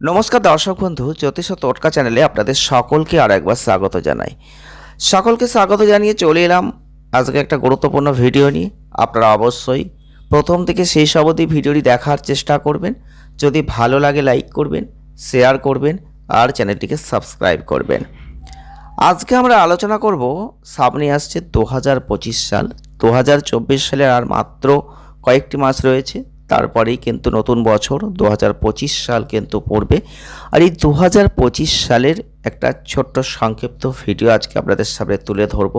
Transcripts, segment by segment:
নমস্কার দর্শক বন্ধু, জ্যোতিষ ও টোটকা চ্যানেলে আপনাদের সকলকে আর একবার স্বাগত জানাই। সকলকে স্বাগত জানিয়ে চলে এলাম আজকে একটা গুরুত্বপূর্ণ ভিডিও নিয়ে। আপনারা অবশ্যই প্রথম থেকে শেষ অবধি ভিডিওটি দেখার চেষ্টা করবেন। যদি ভালো লাগে লাইক করবেন, শেয়ার করবেন আর চ্যানেলটিকে সাবস্ক্রাইব করবেন। আজকে আমরা আলোচনা করব, সামনে আসছে দু হাজার পঁচিশ সাল। দু হাজার চব্বিশ সালের আর মাত্র কয়েকটি মাস রয়েছে। তারপরেই কিন্তু নতুন বছর দু হাজার পঁচিশ সাল কিন্তু পড়বে। আর এই দু হাজার পঁচিশ সালের একটা ছোট্ট সংক্ষিপ্ত ভিডিও আজকে আপনাদের সামনে তুলে ধরব।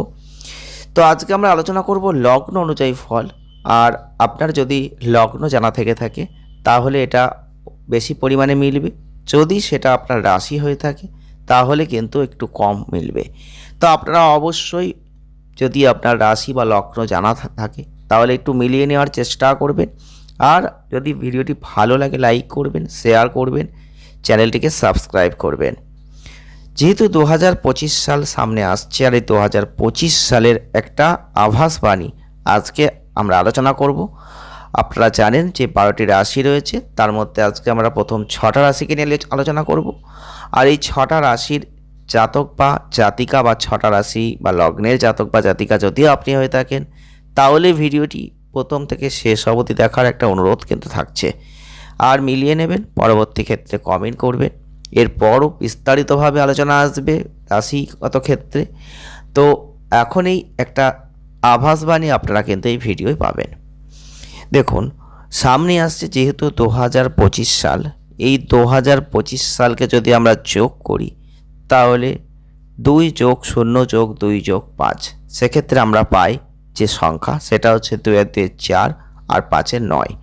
তো আজকে আমরা আলোচনা করব লগ্ন অনুযায়ী ফল। আর আপনার যদি লগ্ন জানা থেকে থাকে, তাহলে এটা বেশি পরিমাণে মিলবে। যদি সেটা আপনার রাশি হয়ে থাকে, তাহলে কিন্তু একটু কম মিলবে। তো আপনারা অবশ্যই যদি আপনার রাশি বা লগ্ন জানা থাকে, তাহলে একটু মিলিয়ে নেওয়ার চেষ্টা করবেন। আর যদি ভিডিওটি ভালো লাগে লাইক করবেন শেয়ার করবেন, চ্যানেলটিকে সাবস্ক্রাইব করবেন। যেহেতু দু হাজার পঁচিশ সাল সামনে আসছে আর এই দু হাজার পঁচিশ সালের একটা আভাসবাণী আজকে আমরা আলোচনা করব। আপনারা জানেন যে বারোটি রাশি রয়েছে, তার মধ্যে আজকে আমরা প্রথম ছটা রাশিকে নিয়ে আলোচ- আলোচনা করব। আর এই ছটা রাশির জাতক বা জাতিকা বা ছটা রাশি বা লগ্নের জাতক বা জাতিকা যদিও আপনি হয়ে থাকেন, তাহলে ভিডিওটি প্রথম থেকে শেষ অবধি দেখার একটা অনুরোধ কিন্তু থাকছে। আর মিলিয়ে নেবেন, পরবর্তী ক্ষেত্রে কমেন্ট করবেন। এরপরও বিস্তারিতভাবে আলোচনা আসবে রাশিগত ক্ষেত্রে। তো এখনই একটা আভাসবাণী আপনারা কিন্তু এই ভিডিওয় পাবেন। দেখুন, সামনে আসছে যেহেতু দু হাজার পঁচিশ সাল। এই দু হাজার পঁচিশ সালকে যদি আমরা যোগ করি, তাহলে দুই যোগ শূন্য যোগ দুই যোগ পাঁচ। সেক্ষেত্রে আমরা পাই যে সংখ্যা, সেটা হচ্ছে দুই আর দুই চার আর পাঁচের নয়।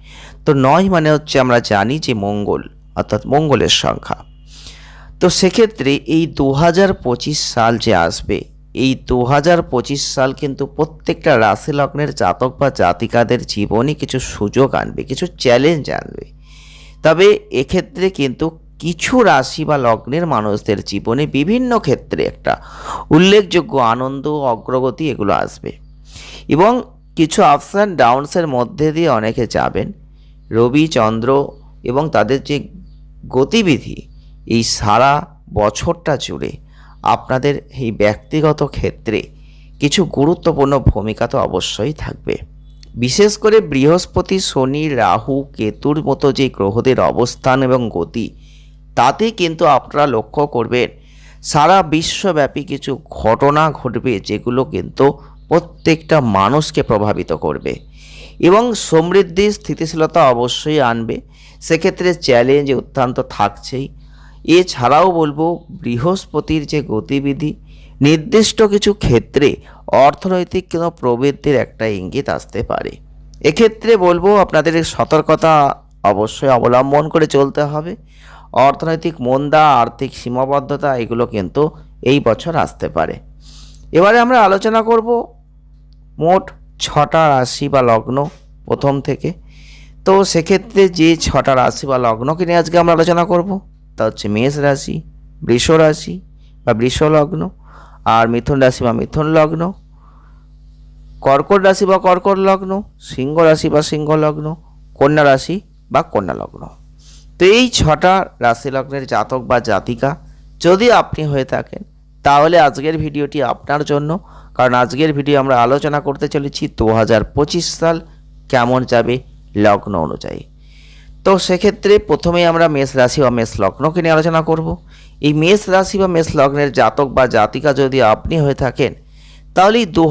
তো নয় মানে হচ্ছে আমরা জানি যে মঙ্গল, অর্থাৎ মঙ্গলের সংখ্যা। তো সেক্ষেত্রে এই দু হাজার পঁচিশ সাল যে আসবে, এই দু পঁচিশ সাল কিন্তু প্রত্যেকটা রাশি লগ্নের জাতক বা জাতিকাদের জীবনে কিছু সুযোগ আনবে, কিছু চ্যালেঞ্জ আনবে। তবে এক্ষেত্রে কিন্তু কিছু রাশি বা লগ্নের মানুষদের জীবনে বিভিন্ন ক্ষেত্রে একটা উল্লেখযোগ্য আনন্দ অগ্রগতি এগুলো আসবে। এবং কিছু আপস অ্যান্ড ডাউনসের মধ্যে দিয়ে অনেকে যাবেন। রবি, চন্দ্র এবং তাদের যে গতিবিধি, এই সারা বছরটা জুড়ে আপনাদের এই ব্যক্তিগত ক্ষেত্রে কিছু গুরুত্বপূর্ণ ভূমিকা তো অবশ্যই থাকবে। বিশেষ করে বৃহস্পতি, শনি, রাহু, কেতুর মতো যে গ্রহদের অবস্থান এবং গতি তাতে কিন্তু আপনারা লক্ষ্য করবেন, সারা বিশ্বব্যাপী কিছু ঘটনা ঘটবে যেগুলো কিন্তু প্রত্যেকটা মানুষকে প্রভাবিত করবে। এবং সমৃদ্ধি, স্থিতিশীলতা অবশ্যই আনবে। সেক্ষেত্রে চ্যালেঞ্জ অত্যন্ত থাকছেই। এছাড়াও বলব, বৃহস্পতির যে গতিবিধি, নির্দিষ্ট কিছু ক্ষেত্রে অর্থনৈতিক কোনো প্রবৃদ্ধির একটা ইঙ্গিত আসতে পারে। এক্ষেত্রে বলব, আপনাদের সতর্কতা অবশ্যই অবলম্বন করে চলতে হবে। অর্থনৈতিক মন্দা, আর্থিক সীমাবদ্ধতা, এগুলো কিন্তু এই বছর আসতে পারে। এবারে আমরা আলোচনা করব মোট ছটা রাশি বা লগ্ন প্রথম থেকে। তো সেক্ষেত্রে যে ছটা রাশি বা লগ্নকে নিয়ে আজকে আমরা আলোচনা করব, তা হচ্ছে মেষ রাশি, বৃষ রাশি বা বৃষ লগ্ন, আর মিথুন রাশি বা মিথুন লগ্ন, কর্কট রাশি বা কর্কট লগ্ন, সিংহ রাশি বা সিংহ লগ্ন, কন্যা রাশি বা কন্যা লগ্ন। তো এই ছটা রাশি লগ্নের জাতক বা জাতিকা যদি আপনি হয়ে থাকেন তাহলে আজকের ভিডিওটি আপনার জন্য। কারণ আজকের ভিডিও আমরা আলোচনা করতে চলেছি দু হাজার পঁচিশ সাল কেমন যাবে লগ্ন অনুযায়ী। তো সেক্ষেত্রে প্রথমেই আমরা মেষ রাশি বা মেষ লগ্নকে নিয়ে আলোচনা করব। এই মেষ রাশি বা মেষ লগ্নের জাতক বা জাতিকা যদি আপনি হয়ে থাকেন, তাহলে দু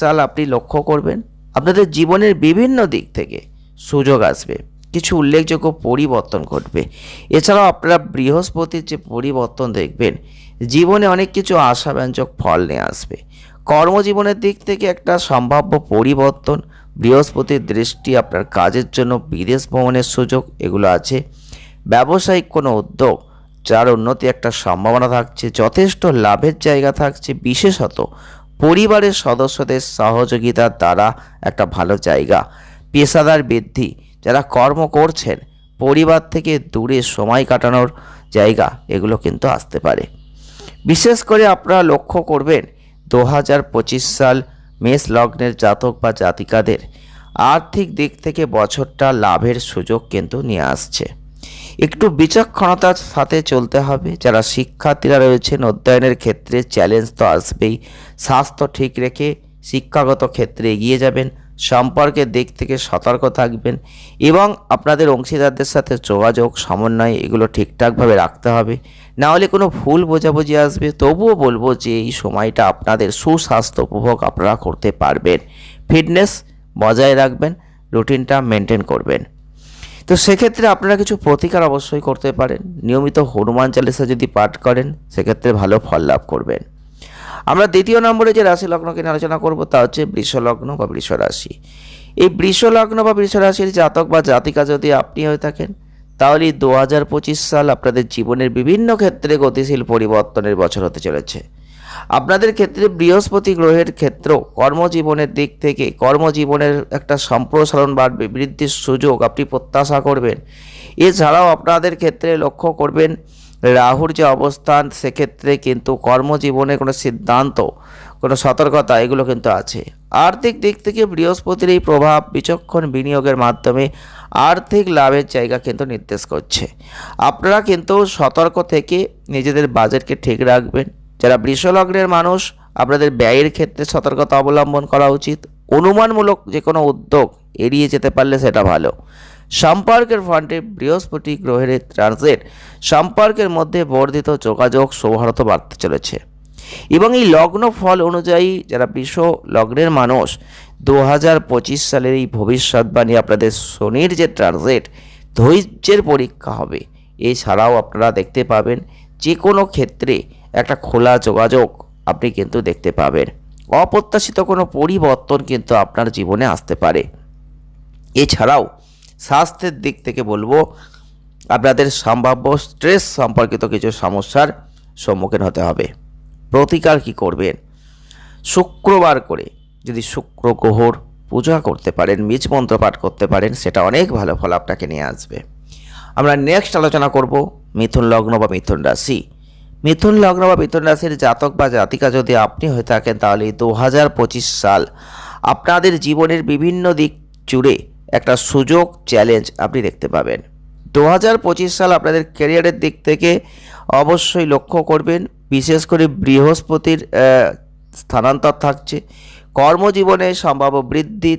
সাল আপনি লক্ষ্য করবেন, আপনাদের জীবনের বিভিন্ন দিক থেকে সুযোগ আসবে। কিছু উল্লেখযোগ্য পরিবর্তন ঘটবে। এছাড়াও আপনারা বৃহস্পতির যে পরিবর্তন দেখবেন, জীবনে অনেক কিছু আশাব্যঞ্জক ফল নিয়ে আসবে। কর্মজীবনের দিক থেকে একটা সম্ভাব্য পরিবর্তন, বৃহস্পতির দৃষ্টি আপনার কাজের জন্য, বিদেশ ভ্রমণের সুযোগ, এগুলো আছে। ব্যবসায়িক কোনো উদ্যোগ, যার উন্নতি একটা সম্ভাবনা থাকছে, যথেষ্ট লাভের জায়গা থাকছে, বিশেষত পরিবারের সদস্যদের সহযোগিতার দ্বারা একটা ভালো জায়গা। পেশাদার বৃদ্ধি যারা কর্ম করছেন, পরিবার থেকে দূরে সময় কাটানোর জায়গা, এগুলো কিন্তু আসতে পারে। বিশেষ করে আপনারা লক্ষ্য করবেন, দু হাজার পঁচিশ সাল মেষ লগ্নের জাতক বা জাতিকাদের আর্থিক দিক থেকে বছরটা লাভের সুযোগ কিন্তু নিয়ে আসছে। একটু বিচক্ষণতার সাথে চলতে হবে, যারা শিক্ষার্থীরা রয়েছেন, অধ্যয়নের ক্ষেত্রে চ্যালেঞ্জ তো আসবেই। স্বাস্থ্য ঠিক রেখে শিক্ষাগত ক্ষেত্রে এগিয়ে যাবেন সম্পর্কের দিক থেকে সতর্ক থাকবেন এবং আপনাদের অংশীদারদের সাথে যোগাযোগ, সমন্বয়, এগুলো ঠিকঠাকভাবে রাখতে হবে। না হলে কোনো ভুল বোঝাবুঝি আসবে। তবুও বলব যে এই সময়টা আপনাদের সুস্বাস্থ্য উপভোগ আপনারা করতে পারবেন। ফিটনেস বজায় রাখবেন, রুটিনটা মেনটেন করবেন। তো সেক্ষেত্রে আপনারা কিছু প্রতিকার অবশ্যই করতে পারেন। নিয়মিত হনুমান চালিসা যদি পাঠ করেন, সেক্ষেত্রে ভালো ফল লাভ করবেন। আমরা দ্বিতীয় নম্বরে যে রাশি লগ্নকে নিয়ে আলোচনা করব তা হচ্ছে বৃষ লগ্ন বা বৃষ রাশি এই বৃষ লগ্ন বা বৃষ রাশির জাতক বা জাতিকা যদি আপনি হয়ে থাকেন, তাহলে দু হাজার পঁচিশ সাল আপনাদের জীবনের বিভিন্ন ক্ষেত্রে গতিশীল পরিবর্তনের বছর হতে চলেছে। আপনাদের ক্ষেত্রে বৃহস্পতি গ্রহের ক্ষেত্র কর্মজীবনের দিক থেকে কর্মজীবনের একটা সম্প্রসারণ বা বৃদ্ধির সুযোগ আপনি প্রত্যাশা করবেন। এছাড়াও আপনাদের ক্ষেত্রে লক্ষ্য করবেন রাহুর যে অবস্থান, সেক্ষেত্রে কিন্তু কর্মজীবনে কোনো সিদ্ধান্ত, কোনো সতর্কতা এগুলো কিন্তু আছে। আর্থিক দিক থেকে বৃহস্পতির এই প্রভাব বিচক্ষণ বিনিয়োগের মাধ্যমে আর্থিক লাভের জায়গা কিন্তু নির্দেশ করছে। আপনারা কিন্তু সতর্ক থেকে নিজেদের বাজেটকে ঠিক রাখবেন। যারা বৃষলগ্নের মানুষ, আপনাদের ব্যয়ের ক্ষেত্রে সতর্কতা অবলম্বন করা উচিত। অনুমানমূলক যে কোনো উদ্যোগ এড়িয়ে যেতে পারলে সেটা ভালো। সম্পর্কের ফ্রন্টে বৃহস্পতি গ্রহের ট্রানজিট সম্পর্কের মধ্যে বর্ধিত যোগাযোগ সৌহার্দ্য বাড়তে চলেছে। এবং এই লগ্ন ফল অনুযায়ী যারা বিশ্ব লগ্নের মানুষ দু হাজার পঁচিশ সালের এই ভবিষ্যৎবাণী আপনাদের শনির যে ট্রানজিট ধৈর্যের পরীক্ষা হবে। এছাড়াও আপনারা দেখতে পাবেন যে কোনো ক্ষেত্রে একটা খোলা যোগাযোগ আপনি কিন্তু দেখতে পাবেন। অপ্রত্যাশিত কোনো পরিবর্তন কিন্তু আপনার জীবনে আসতে পারে। এছাড়াও স্বাস্থ্যের দিক থেকে বলব, আপনাদের সম্ভাব্য স্ট্রেস সম্পর্কিত কিছু সমস্যার সম্মুখীন হতে হবে। প্রতিকার কি করবেন? শুক্রবার করে যদি শুক্র গ্রহর পূজা করতে পারেন বীজ মন্ত্র পাঠ করতে পারেন, সেটা অনেক ভালো ফল আপনাকে নিয়ে আসবে। আমরা নেক্সট আলোচনা করব মিথুন লগ্ন বা মিথুন রাশি। মিথুন লগ্ন বা মিথুন রাশির জাতক বা জাতিকা যদি আপনি হয়ে থাকেন, তাহলে দু হাজার পঁচিশ সাল আপনাদের জীবনের বিভিন্ন দিক জুড়ে একটা সুযোগ চ্যালেঞ্জ আপনি দেখতে পাবেন। দু হাজার পঁচিশ সাল আপনাদের ক্যারিয়ারের দিক থেকে অবশ্যই লক্ষ্য করবেন, বিশেষ করে বৃহস্পতির স্থানান্তর থাকছে। কর্মজীবনে সম্ভাব্য বৃদ্ধি,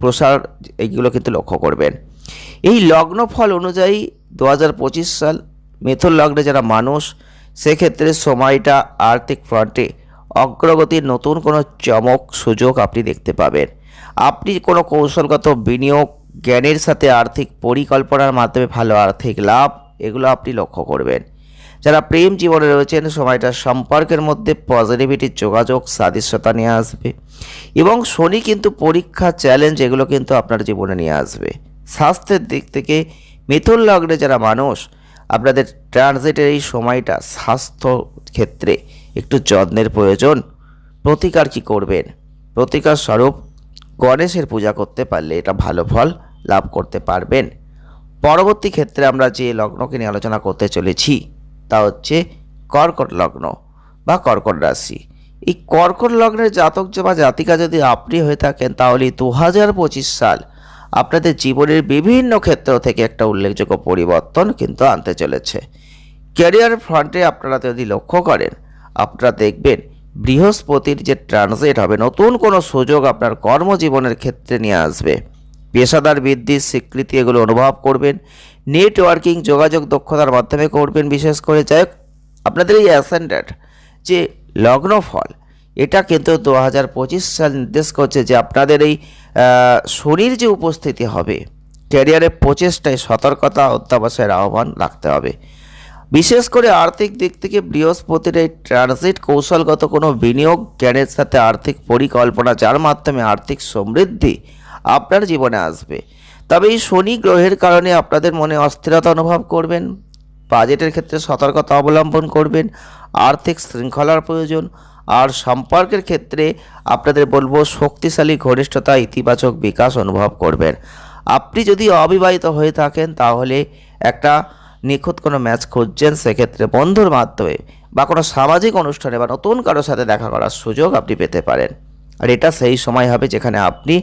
প্রসার এইগুলো কিন্তু লক্ষ্য করবেন। এই লগ্ন ফল অনুযায়ী দু হাজার পঁচিশ সাল মিথুন লগ্নে যারা মানুষ, সেক্ষেত্রে সময়টা আর্থিক ফ্রন্টে অগ্রগতির নতুন কোনো চমক, সুযোগ আপনি দেখতে পাবেন। আপনি কোনো কৌশলগত বিনিয়োগ, জ্ঞানের সাথে আর্থিক পরিকল্পনার মাধ্যমে ভালো আর্থিক লাভ, এগুলো আপনি লক্ষ্য করবেন। যারা প্রেম জীবনে রয়েছেন, সময়টা সম্পর্কের মধ্যে পজিটিভিটির যোগাযোগ, সাদৃশ্যতা নিয়ে আসবে। এবং শনি কিন্তু পরীক্ষা চ্যালেঞ্জ এগুলো কিন্তু আপনার জীবনে নিয়ে আসবে। স্বাস্থ্যের দিক থেকে মিথুন লগ্নে যারা মানুষ, আপনাদের ট্রানজিটের এই সময়টা স্বাস্থ্য ক্ষেত্রে একটু যত্নের প্রয়োজন। প্রতিকার কি করবেন? প্রতিকার স্বরূপ গণেশের পূজা করতে পারলে এটা ভালো ফল লাভ করতে পারবেন। পরবর্তী ক্ষেত্রে আমরা যে লগ্নকে নিয়ে আলোচনা করতে চলেছি, তা হচ্ছে কর্কট লগ্ন বা কর্কট রাশি। এই কর্কট লগ্নের জাতক বা জাতিকা যদি আপনি হয়ে থাকেন, তাহলে দু হাজার পঁচিশ সাল আপনাদের জীবনের বিভিন্ন ক্ষেত্র থেকে একটা উল্লেখযোগ্য পরিবর্তন কিন্তু আনতে চলেছে। ক্যারিয়ার ফ্রন্টে আপনারা যদি লক্ষ্য করেন, আপনারা দেখবেন বৃহস্পতির যে ট্রানজিট হবে নতুন কোনো সুযোগ আপনার কর্মজীবনের ক্ষেত্রে নিয়ে আসবে। পেশাদার বৃদ্ধির স্বীকৃতি এগুলো অনুভব করবেন নেটওয়ার্কিং যোগাযোগ দক্ষতার মাধ্যমে করবেন বিশেষ করে। যাই হোক, আপনাদের এই অ্যাসেন্ডেন্ট যে লগ্ন ফল এটা কিন্তু দু হাজার পঁচিশ সাল নির্দেশ করছে যে আপনাদের এই শনির যে উপস্থিতি হবে ক্যারিয়ারের প্রচেষ্টায় সতর্কতা অত্যাবশ্যের আহ্বান রাখতে হবে। বিশেষ করে আর্থিক দিক থেকে বৃহস্পতির এই ট্রানজিট কৌশলগত কোনো বিনিয়োগ জ্ঞানের সাথে আর্থিক পরিকল্পনা, যার মাধ্যমে আর্থিক সমৃদ্ধি আপনার জীবনে আসবে। তবে এই শনি গ্রহের কারণে আপনাদের মনে অস্থিরতা অনুভব করবেন, বাজেটের ক্ষেত্রে সতর্কতা অবলম্বন করবেন, আর্থিক শৃঙ্খলার প্রয়োজন, আর সম্পর্কের ক্ষেত্রে আপনাদের বলব শক্তিশালী ঘনিষ্ঠতা, ইতিবাচক বিকাশ অনুভব করবেন। আপনি যদি অবিবাহিত হয়ে থাকেন, তাহলে একটা নিখুঁত কোনো ম্যাচ খুঁজছেন সেক্ষেত্রে বন্ধুর মাধ্যমে বা কোনো সামাজিক অনুষ্ঠানে বা নতুন কারোর সাথে দেখা করার সুযোগ আপনি পেতে পারেন। আর এটা সেই সময় হবে যেখানে আপনি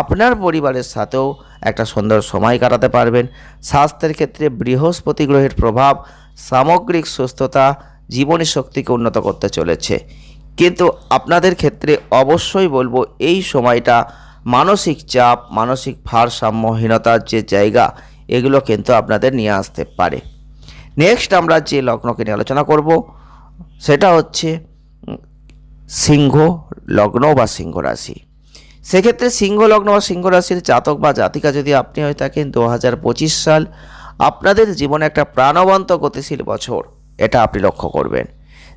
আপনার পরিবারের সাথেও একটা সুন্দর সময় কাটাতে পারবেন। স্বাস্থ্যের ক্ষেত্রে বৃহস্পতি গ্রহের প্রভাব, সামগ্রিক সুস্থতা জীবনী শক্তিকে উন্নত করতে চলেছে। কিন্তু আপনাদের ক্ষেত্রে অবশ্যই বলব এই সময়টা মানসিক চাপ, মানসিক ভারসাম্যহীনতার যে জায়গা এগুলো কিন্তু আপনাদের নিয়ে আসতে পারে। নেক্সট আমরা যে লগ্নকে নিয়ে আলোচনা করব, সেটা হচ্ছে, সিংহ লগ্ন বা সিংহ রাশি। সেক্ষেত্রে সিংহ লগ্ন বা সিংহ রাশির জাতক বা জাতিকা যদি আপনি হয়ে থাকেন দু হাজার পঁচিশ সাল, আপনাদের জীবনে একটা প্রাণবন্ত গতিশীল বছর, এটা আপনি লক্ষ্য করবেন।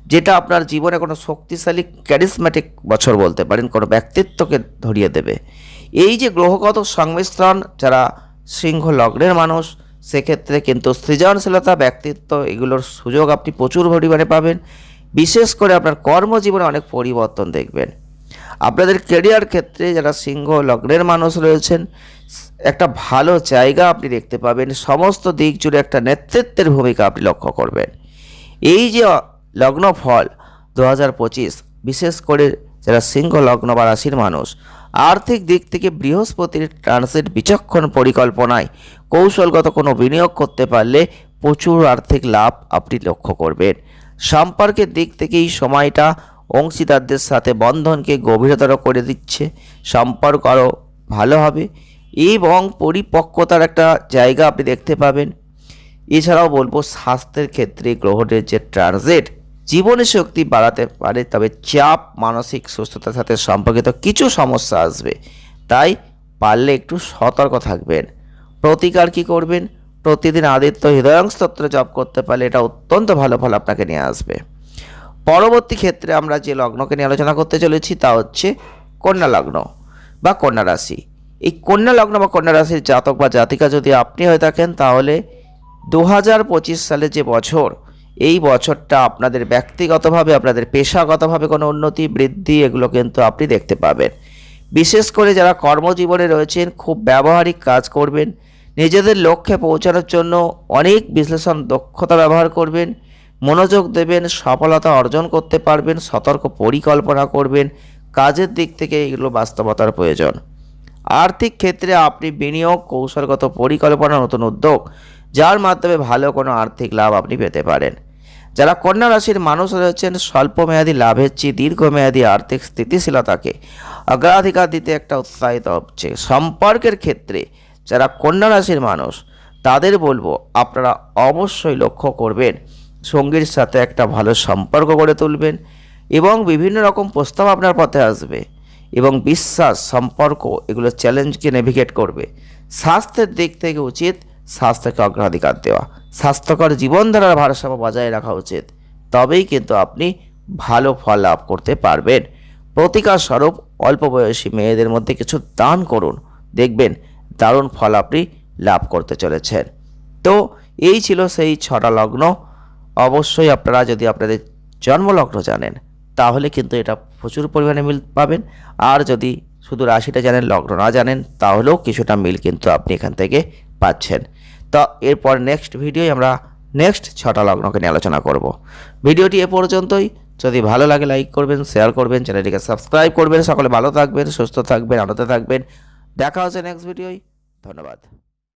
যেটা আপনার জীবনে কোনো শক্তিশালী ক্যারিসম্যাটিক বছর বলতে পারেন, কোনো ব্যক্তিত্বকে ধরিয়ে দেবে। এই যে গ্রহগত সংমিশ্রণ, যারা সিংহ লগ্নের মানুষ, সেক্ষেত্রে কিন্তু সৃজনশীলতা, ব্যক্তিত্ব এগুলোর সুযোগ আপনি প্রচুর পরিমাণে পাবেন। বিশেষ করে আপনার কর্মজীবনে অনেক পরিবর্তন দেখবেন। আপনাদের কেরিয়ার ক্ষেত্রে যারা সিংহ লগ্নের মানুষ রয়েছেন, একটা ভালো জায়গা আপনি দেখতে পাবেন। সমস্ত দিক জুড়ে একটা নেতৃত্বের ভূমিকা আপনি লক্ষ্য করবেন। এই যে লগ্ন ফল দু বিশেষ করে যারা সিংহ লগ্ন বা রাশির মানুষ আর্থিক দিক থেকে বৃহস্পতির ট্রানজিট বিচক্ষণ পরিকল্পনায় কৌশলগত কোনো বিনিয়োগ করতে পারলে প্রচুর আর্থিক লাভ আপনি লক্ষ্য করবেন। সম্পর্কের দিক থেকে এই সময়টা অংশীদারদের সাথে বন্ধনকে গভীরতর করে দিচ্ছে। সম্পর্ক আরও ভালো হবে এবং পরিপক্কতার একটা জায়গা আপনি দেখতে পাবেন। এছাড়াও বলব স্বাস্থ্যের ক্ষেত্রে গ্রহণের যে ট্রানজিট জীবনে শক্তি বাড়াতে পারে, তবে চাপ, মানসিক সুস্থতার সাথে সম্পর্কিত কিছু সমস্যা আসবে। তাই পারলে একটু সতর্ক থাকবেন। প্রতিকার কি করবেন? প্রতিদিন আদিত্য হৃদয়ং স্তোত্র জপ করতে পারলে এটা অত্যন্ত ভালো ফল আপনাকে নিয়ে আসবে। পরবর্তী ক্ষেত্রে আমরা যে লগ্নকে নিয়ে আলোচনা করতে চলেছি, তা হচ্ছে কন্যা লগ্ন বা কন্যা রাশি। এই কন্যা লগ্ন বা কন্যা রাশির জাতক বা জাতিকা যদি আপনি হয়ে থাকেন, তাহলে দু হাজার পঁচিশ সালে যে বছর এই বছরটা আপনাদের ব্যক্তিগতভাবে, আপনাদের পেশাগতভাবে কোনো উন্নতি, বৃদ্ধি, এগুলো কিন্তু আপনি দেখতে পাবেন। বিশেষ করে যারা কর্মজীবনে রয়েছেন, খুব ব্যবহারিক কাজ করবেন, নিজেদের লক্ষ্যে পৌঁছানোর জন্য অনেক বিশ্লেষণ, দক্ষতা ব্যবহার করবেন, মনোযোগ দেবেন, সফলতা অর্জন করতে পারবেন, সতর্ক পরিকল্পনা করবেন, কাজের দিক থেকে এগুলো বাস্তবতার প্রয়োজন। আর্থিক ক্ষেত্রে আপনি বিনিয়োগ, কৌশলগত পরিকল্পনা, নতুন উদ্যোগ, যার মাধ্যমে ভালো কোনো আর্থিক লাভ আপনি পেতে পারেন। যারা কন্যা রাশির মানুষ রয়েছেন স্বল্পমেয়াদী লাভের চেয়ে দীর্ঘমেয়াদী আর্থিক স্থিতিশীলতাকে অগ্রাধিকার দিতে একটা উৎসাহিত হচ্ছে। সম্পর্কের ক্ষেত্রে যারা কন্যা রাশির মানুষ, তাদের বলব আপনারা অবশ্যই লক্ষ্য করবেন, সঙ্গীর সাথে একটা ভালো সম্পর্ক গড়ে তুলবেন এবং বিভিন্ন রকম প্রস্তাব আপনার পথে আসবে এবং বিশ্বাস, সম্পর্ক এগুলো চ্যালেঞ্জকে নেভিগেট করবে। স্বাস্থ্যের দিক থেকে উচিত স্বাস্থ্যকে অগ্রাধিকার দেওয়া। স্বাস্থ্যকর জীবনধারার ভারসাম্য বজায় রাখা উচিত। তবেই কিন্তু আপনি ভালো ফল লাভ করতে পারবেন। প্রতিকার স্বরূপ অল্প বয়সী মেয়েদের মধ্যে কিছু দান করুন। দেখবেন দারুণ ফল আপনি লাভ করতে চলেছেন। তো এই ছিল সেই ছটা লগ্ন। অবশ্যই আপনারা যদি আপনাদের জন্মলগ্ন জানেন, তাহলে কিন্তু এটা প্রচুর পরিমাণে মিল পাবেন। আর যদি শুধু রাশিটা জানেন, লগ্ন না জানেন, তাহলেও কিছুটা মিল কিন্তু আপনি এখান থেকে পাচ্ছেন। তো এরপর নেক্সট ভিডিওয় আমরা নেক্সট ছটা লগ্নকে নিয়ে আলোচনা করব। ভিডিওটি এ পর্যন্তই। যদি ভালো লাগে লাইক করবেন শেয়ার করবেন, চ্যানেলটিকে সাবস্ক্রাইব করবেন। সকলে ভালো থাকবেন, সুস্থ থাকবেন, আনন্দে থাকবেন। দেখা হচ্ছে নেক্সট ভিডিওয় ধন্যবাদ।